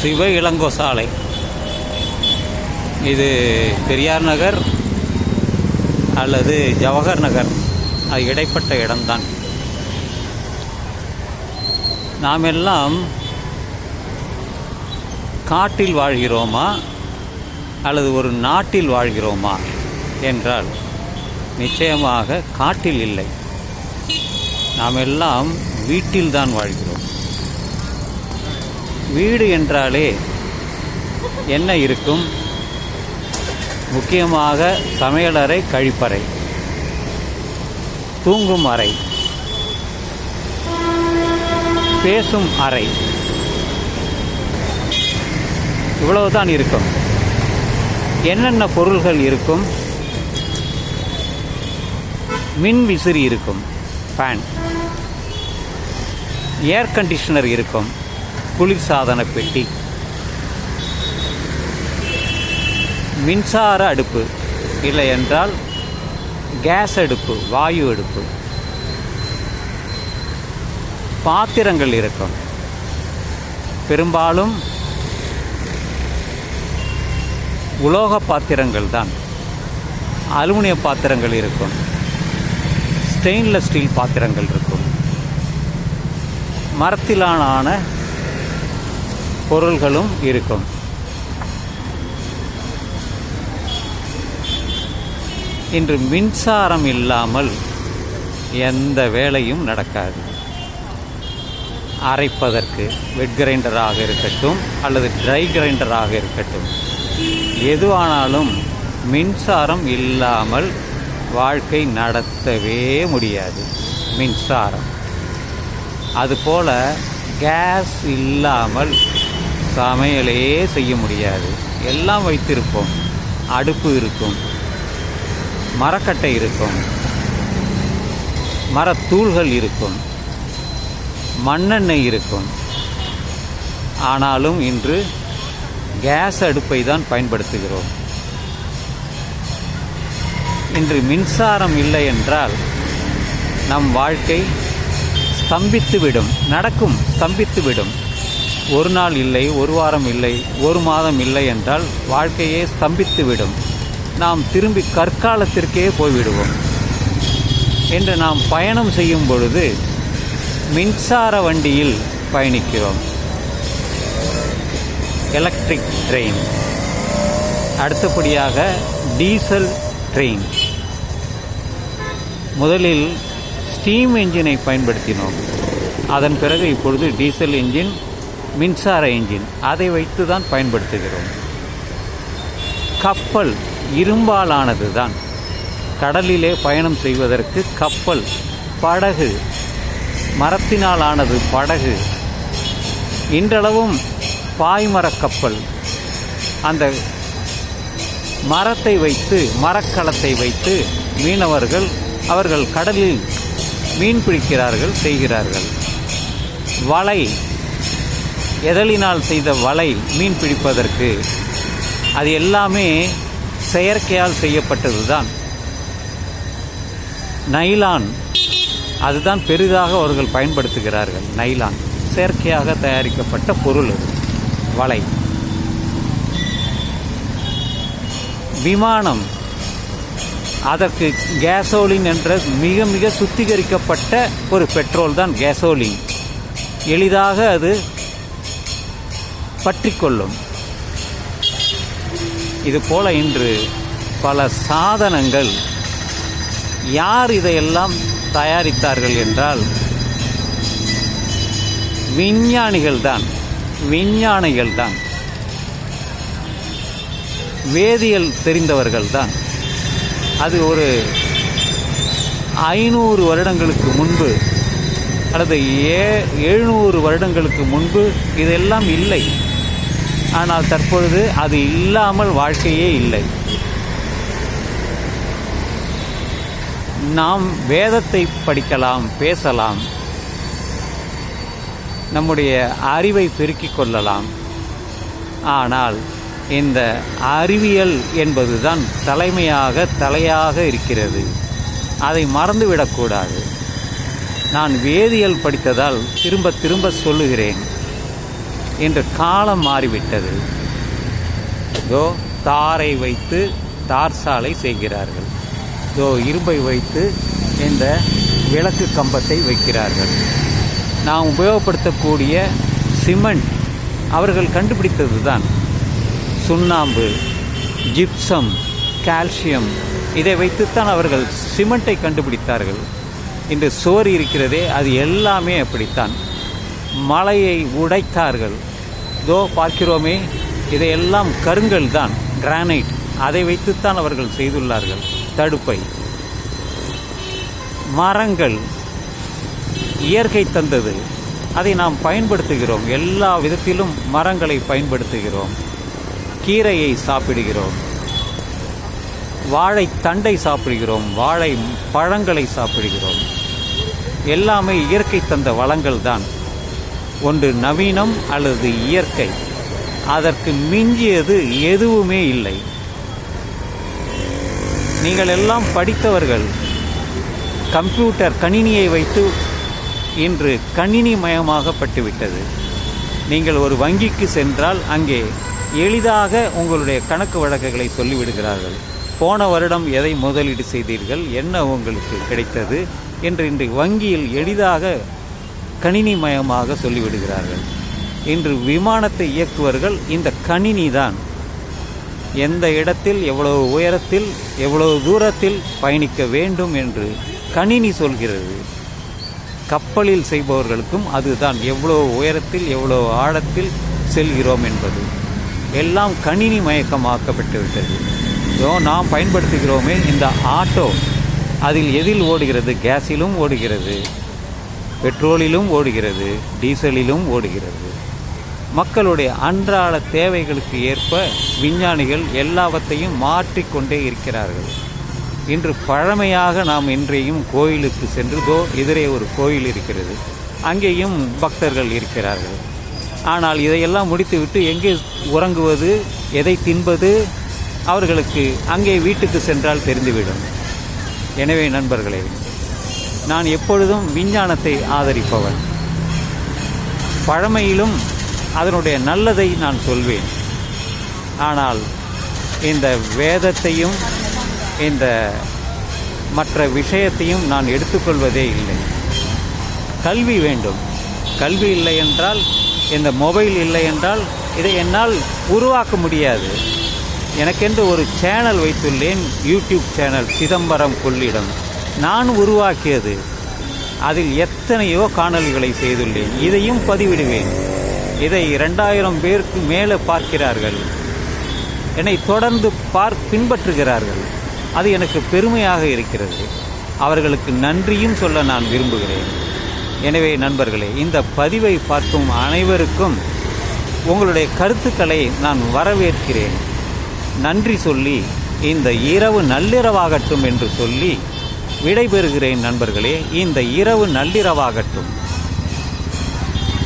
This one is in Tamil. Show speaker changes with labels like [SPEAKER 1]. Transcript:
[SPEAKER 1] சிவ இளங்கோ சாலை. இது பெரியார் நகர் அல்லது ஜவஹர் நகர். அது இடைப்பட்ட இடம்தான். நாம் எல்லாம் காட்டில் வாழ்கிறோமா அல்லது ஒரு நாட்டில் வாழ்கிறோமா என்றால் நிச்சயமாக காட்டில் இல்லை. நாம் எல்லாம் வீட்டில்தான் வாழ்கிறோம். வீடு என்றாலே என்ன இருக்கும்? முக்கியமாக சமையலறை கழிப்பறை. தூங்கும் அறை. பேசும் அறை. இவ்வளவுதான் இருக்கும். என்னென்ன பொருள்கள் இருக்கும்? மின் விசிறி இருக்கும். ஃபேன் ஏர் கண்டிஷனர் இருக்கும். குளிர்சாதன பெட்டி. மின்சார அடுப்பு. இல்லை என்றால் கேஸ் அடுப்பு வாயு அடுப்பு. பாத்திரங்கள் இருக்கும். பெரும்பாலும் உலோக பாத்திரங்கள் தான். அலுமினிய பாத்திரங்கள் இருக்கும். ஸ்டெயின்லெஸ் ஸ்டீல் பாத்திரங்கள் இருக்கும். மரத்திலான பொருள்களும் இருக்கும். இன்று மின்சாரம் இல்லாமல் எந்த வேலையும் நடக்காது. அரைப்பதற்கு வெட் கிரைண்டராக இருக்கட்டும் அல்லது ட்ரை கிரைண்டராக இருக்கட்டும். எதுவானாலும் மின்சாரம் இல்லாமல் வாழ்க்கை நடத்தவே முடியாது. மின்சாரம். அதுபோல் கேஸ் இல்லாமல் சமையலே செய்ய முடியாது. எல்லாம் வைத்திருப்போம். அடுப்பு இருக்கும். மரக்கட்டை இருக்கும். மரத்தூள்கள் இருக்கும். மண்ணெண்ணெய் இருக்கும். ஆனாலும் இன்று கேஸ் அடுப்பை தான் பயன்படுத்துகிறோம். இன்று மின்சாரம் இல்லை என்றால் நம் வாழ்க்கை ஸ்தம்பித்துவிடும் நடக்கும் ஸ்தம்பித்துவிடும். ஒரு நாள் இல்லை ஒரு வாரம் இல்லை ஒரு மாதம் இல்லை என்றால் வாழ்க்கையே ஸ்தம்பித்துவிடும். நாம் திரும்பி கற்காலத்திற்கே போய்விடுவோம். என்று நாம் பயணம் செய்யும் பொழுது மின்சார வண்டியில் பயணிக்கிறோம். எலக்ட்ரிக் ட்ரெயின் அடுத்தபடியாக டீசல் ட்ரெயின் முதலில் ஸ்டீம் என்ஜினை பயன்படுத்தினோம். அதன் பிறகு இப்பொழுது டீசல் என்ஜின் மின்சார என்ஜின் அதை வைத்து தான் பயன்படுத்துகிறோம். கப்பல் இரும்பாலானது தான் கடலிலே பயணம் செய்வதற்கு கப்பல் படகு மரத்தினால் ஆனது படகு. இன்றளவும் பாய்மரக் கப்பல். அந்த மரத்தை வைத்து மரக்கலத்தை வைத்து மீனவர்கள் அவர்கள் கடலில் மீன் பிடிக்கிறார்கள் செய்கிறார்கள். வலை எதலினால் செய்த வலை மீன் பிடிப்பதற்கு அது எல்லாமே செயற்கையால் செய்யப்பட்டது தான் நைலான் அதுதான் பெரிதாக அவர்கள் பயன்படுத்துகிறார்கள். நைலான் செயற்கையாக தயாரிக்கப்பட்ட பொருள் அது வலை. விமானம் அதற்கு கேசோலின் என்ற மிக மிக சுத்திகரிக்கப்பட்ட ஒரு பெட்ரோல் தான் கேசோலின். எளிதாக அது பற்றிக்கொள்ளும். இது போல இன்று பல சாதனங்கள் யார் இதையெல்லாம் தயாரித்தார்கள் என்றால் விஞ்ஞானிகள் தான் விஞ்ஞானிகள் தான் வேதியியல் தெரிந்தவர்கள் தான் அது ஒரு ஐநூறு வருடங்களுக்கு முன்பு அல்லது ஏ எழுநூறு வருடங்களுக்கு முன்பு இதெல்லாம் இல்லை. ஆனால் தற்பொழுது அது இல்லாமல் வாழ்க்கையே இல்லை. நாம் வேதத்தை படிக்கலாம் பேசலாம். நம்முடைய அறிவை பெருக்கிக் கொள்ளலாம். ஆனால் இந்த அறிவியல் என்பதுதான் தலைமையாக தலையாக இருக்கிறது. அதை மறந்துவிடக்கூடாது. நான் வேதியியல் படித்ததால் திரும்ப திரும்ப சொல்லுகிறேன். இன்று காலம் மாறிவிட்டது. இதோ தாரை வைத்து தார் சாலை செய்கிறார்கள். இதோ இரும்பை வைத்து இந்த விளக்கு கம்பத்தை வைக்கிறார்கள். நாம் உபயோகப்படுத்தக்கூடிய சிமெண்ட் அவர்கள் கண்டுபிடித்தது தான் சுண்ணாம்பு ஜிப்சம் கால்சியம் இதை வைத்துத்தான் அவர்கள் சிமெண்ட்டை கண்டுபிடித்தார்கள். இன்று சோறு இருக்கிறதே அது எல்லாமே அப்படித்தான். மலையை உடைத்தார்கள். இதோ பார்க்கிறோமே இதையெல்லாம் கருங்கல் தான் கிரானைட் அதை வைத்துத்தான் அவர்கள் செய்துள்ளார்கள். தடுப்பை. மரங்கள் இயற்கை தந்தது. அதை நாம் பயன்படுத்துகிறோம். எல்லா விதத்திலும் மரங்களை பயன்படுத்துகிறோம். கீரையை சாப்பிடுகிறோம். வாழை தண்டை சாப்பிடுகிறோம். வாழை பழங்களை சாப்பிடுகிறோம். எல்லாமே இயற்கை தந்த வளங்கள் தான் ஒன்று நவீனம் அல்லது இயற்கை. அதற்கு மிஞ்சியது எதுவுமே இல்லை. நீங்கள் எல்லாம் படித்தவர்கள். கம்ப்யூட்டர் கணினியை வைத்து இன்று கணினி மயமாகப்பட்டுவிட்டது நீங்கள் ஒரு வங்கிக்கு சென்றால் அங்கே எளிதாக உங்களுடைய கணக்கு வழக்குகளை சொல்லிவிடுகிறார்கள். போன வருடம் எதை முதலீடு செய்தீர்கள்? என்ன உங்களுக்கு கிடைத்தது? என்று இன்று வங்கியில் எளிதாக கணினி மயமாக சொல்லிவிடுகிறார்கள். இன்று விமானத்தை இயக்குவர்கள் இந்த கணினி தான். எந்த இடத்தில் எவ்வளவு உயரத்தில் எவ்வளவு தூரத்தில் பயணிக்க வேண்டும் என்று கணினி சொல்கிறது. கப்பலில் செய்பவர்களுக்கும் அதுதான். எவ்வளவு உயரத்தில் எவ்வளவு ஆழத்தில் செல்கிறோம் என்பது. எல்லாம் கணினி மயக்கமாக்கப்பட்டு விட்டது நாம் பயன்படுத்துகிறோமே இந்த ஆட்டோ. அதில் எதில் ஓடுகிறது? கேஸிலும் ஓடுகிறது. பெட்ரோலிலும் ஓடுகிறது டீசலிலும் ஓடுகிறது. மக்களுடைய அன்றாட தேவைகளுக்கு ஏற்ப விஞ்ஞானிகள் எல்லாவற்றையும் மாற்றிக்கொண்டே இருக்கிறார்கள். இன்று பழமையாக நாம் இன்றையும் கோயிலுக்கு சென்றதோ எதிரே ஒரு கோயில் இருக்கிறது. அங்கேயும் பக்தர்கள் இருக்கிறார்கள். ஆனால் இதையெல்லாம் முடித்துவிட்டு எங்கே உறங்குவது எதை தின்பது அவர்களுக்கு அங்கே வீட்டுக்கு சென்றால் தெரிந்துவிடும். எனவே நண்பர்களே நான் எப்பொழுதும் விஞ்ஞானத்தை ஆதரிப்பவன். பழமையிலும் அதனுடைய நல்லதை நான் சொல்வேன். ஆனால் இந்த வேதத்தையும் இந்த மற்ற விஷயத்தையும் நான் எடுத்துக்கொள்வதே இல்லை. கல்வி வேண்டும். கல்வி இல்லை என்றால் இந்த மொபைல் இல்லை என்றால் இதை என்னால் உருவாக்க முடியாது. எனக்கென்று ஒரு சேனல் வைத்துள்ளேன் யூடியூப் சேனல் சிதம்பரம் கொள்ளிடம். நான் உருவாக்கியது. அதில் எத்தனையோ காணல்களை செய்துள்ளேன். இதையும் பதிவிடுவேன். இதை ரெண்டாயிரம் பேருக்கு மேலே பார்க்கிறார்கள். என்னை தொடர்ந்து பார் பின்பற்றுகிறார்கள். அது எனக்கு பெருமையாக இருக்கிறது. அவர்களுக்கு நன்றியும் சொல்ல நான் விரும்புகிறேன். எனவே நண்பர்களே இந்த பதிவை பார்க்கும் அனைவருக்கும் உங்களுடைய கருத்துக்களை நான் வரவேற்கிறேன். நன்றி சொல்லி இந்த இரவு நள்ளிரவாகட்டும் என்று சொல்லி விடைபெறுகிறேன் நண்பர்களே இந்த இரவு நள்ளிரவாகட்டும்.